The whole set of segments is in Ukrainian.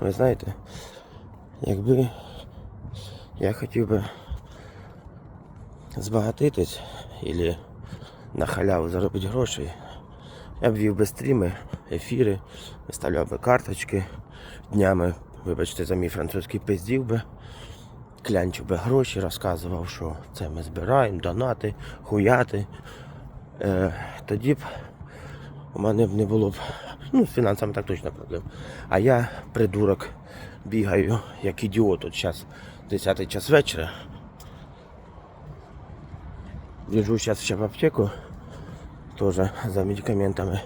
Ви знаєте, якби я хотів би збагатитись або на халяву заробити гроші, я б вів би стріми, ефіри, виставляв би карточки днями, вибачте, за мій французький пиздів би, клянчив би гроші, розказував, що це ми збираємо, донати, хуяти. Е, тоді б у мене б не було б, ну, з фінансами так точно проблем. А я, придурок, бігаю, як ідіот. От зараз 10 час вечора. Біжу зараз ще в аптеку, теж за медикаментами.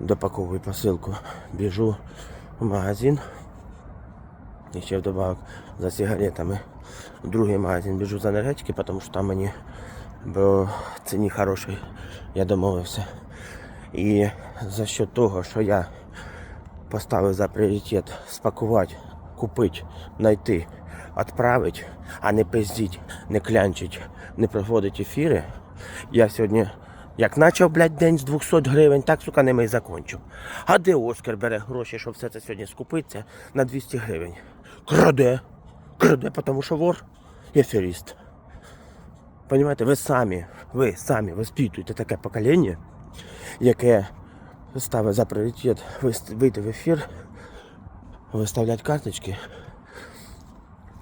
Допаковую посилку. Біжу в магазин. І ще вдобавок за сигаретами. В другий магазин біжу за енергетики, тому що там мені по ціні хороший, я домовився. І за що того, що я поставив за пріоритет спакувати, купити, знайти, відправити, а не пиздіть, не клянчить, не проводить ефіри. Я сьогодні, як почав, блядь, день з 200 гривень, так, сука, ними і закончу. А де Оскар бере гроші, щоб все це сьогодні скупиться на 200 гривень? Краде. Краде, тому що вор і аферіст. Понимаєте, ви самі, ви самі воспитуєте таке покоління, яке ставить за пріоритет вийти в ефір, виставляти карточки,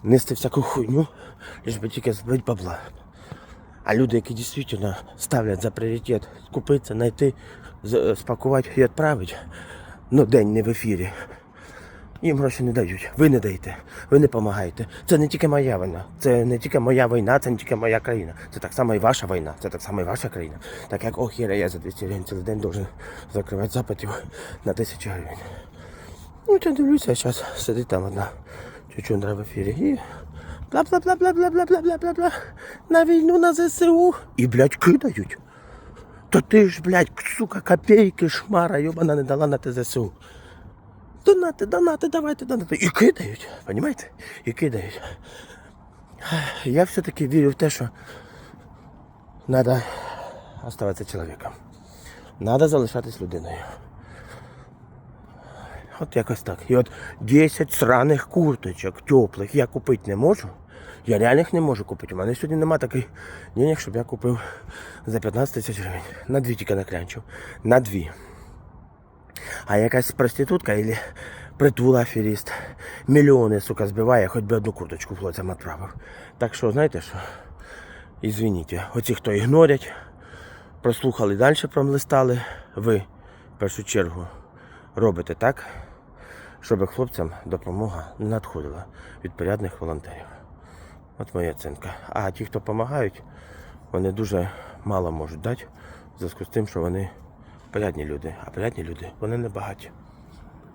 нести всяку хуйню, лиш би тільки збити бабла. А люди, які дійсно ставлять за пріоритет купитися, знайти, спакувати і відправити, ну день не в ефірі. Їм гроші не дають. Ви не даєте, ви не допомагаєте. Це не тільки моя війна, це не тільки моя війна, це не тільки моя країна. Це так само і ваша війна, це так само і ваша країна. Так як охіра, я за 200 гривень цілий день должен закривати запитів на 1000 гривень. Ну, я дивлюся, зараз сидить там одна чучундра в ефірі і бла-бла-бла-бла-бла-бла-бла-бла-бла. На війну на ЗСУ. І, блядь, кидають. То ти ж, блядь, сука, копейки, шмара, йобана не дала на ТЗСУ. Донати, донати, давайте донати. І кидають, розумієте? І кидають. Я все-таки вірю в те, що треба оставатися чоловіком. Треба залишатись людиною. От якось так. І от 10 сраних курточок теплих я купити не можу. Я реально їх не можу купити. У мене сьогодні нема таких денег, щоб я купив за 15 тисяч гривень. На дві тільки наклянчив. На дві. А якась проститутка или притула аферіст мільйони, сука, збиває, хоч би одну курточку хлопцям відправив. Так що, знаєте що? Ізвиніть, оці, хто ігнорять, прослухали далі, промлистали, ви в першу чергу робите так, щоб хлопцям допомога не надходила від порядних волонтерів. От моя оцінка. А ті, хто допомагають, вони дуже мало можуть дати в зв'язку з тим, що вони порядні люди. А порядні люди, вони не багаті.